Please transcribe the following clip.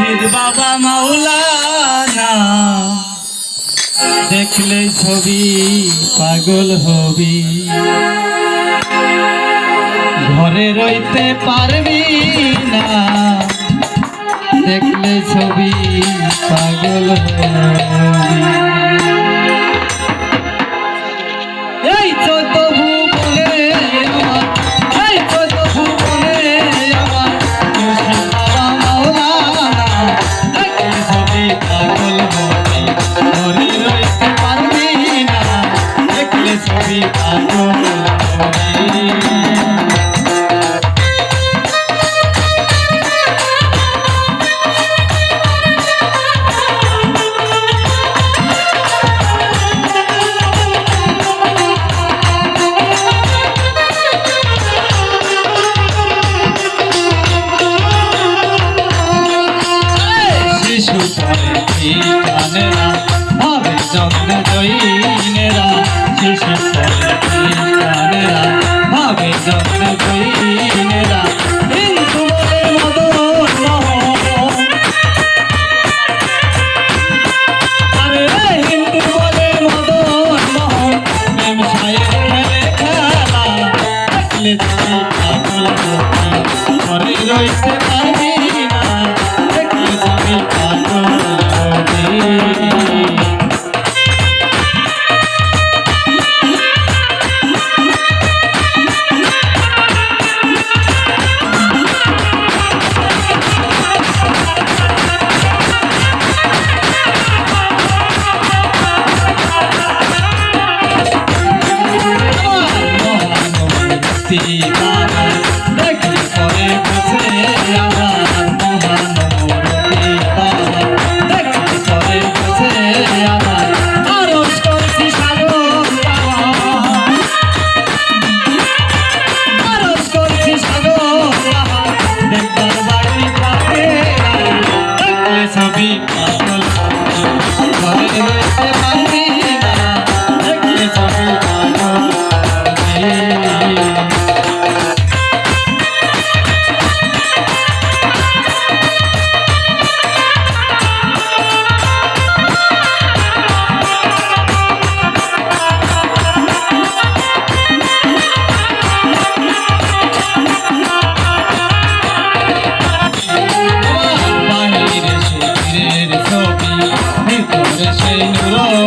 মুর্শিদ বাবা মাওলানা। দেখলে ছবি পাগল হবি। ঘরে রইতে পারবি। কানে রাম জয়ী রাম ছবি Oh,